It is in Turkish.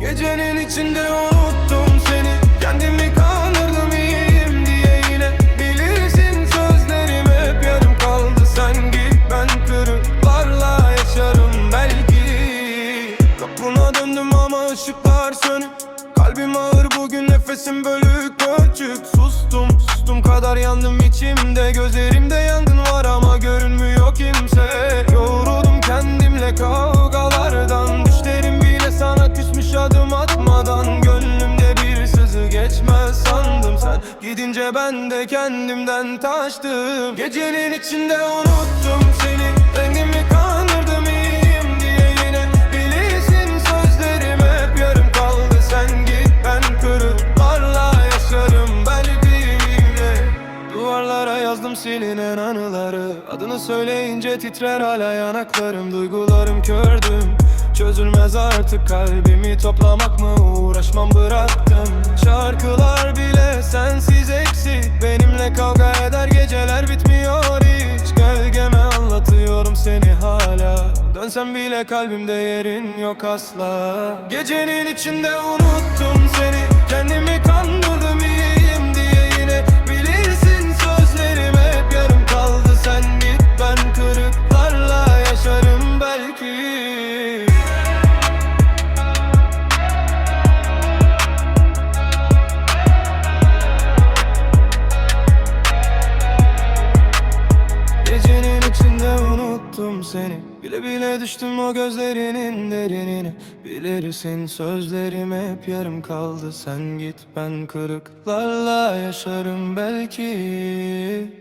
Gecenin içinde unuttum seni. Kendimi kandırdım iyiyim diye yine. Bilirsin sözlerim hep yarım kaldı Sen git ben kırıklarla yaşarım belki. Kapına döndüm ama ışıklar sönük Kalbim ağır bugün nefesim bölük ölçük Sustum sustum kadar yandım içimde. Gözlerimde yangın var ama görünmüyor kimse. Gidince ben de kendimden taştım. Gecenin içinde unuttum seni. Rengimi kandırdım iyiyim diye yine Bilirsin sözlerim hep yarım kaldı. Sen git ben kırıklarla yaşarım. Belki yine Duvarlara yazdım silinen anıları. Adını söyleyince titrer hala yanaklarım. Duygularım kördüm. Çözülmez artık kalbimi. Toplamak mı uğraşmam bıraktım. Şarkılar bile Kavga eder geceler bitmiyor hiç. Gölgeme anlatıyorum seni hala. Dönsem bile kalbimde yerin yok asla. Gecenin içinde unuttum seni unuttum seni. Bile bile düştüm o gözlerinin derinine. Bilirsin sözlerim hep yarım kaldı. Sen git ben kırıklarla yaşarım belki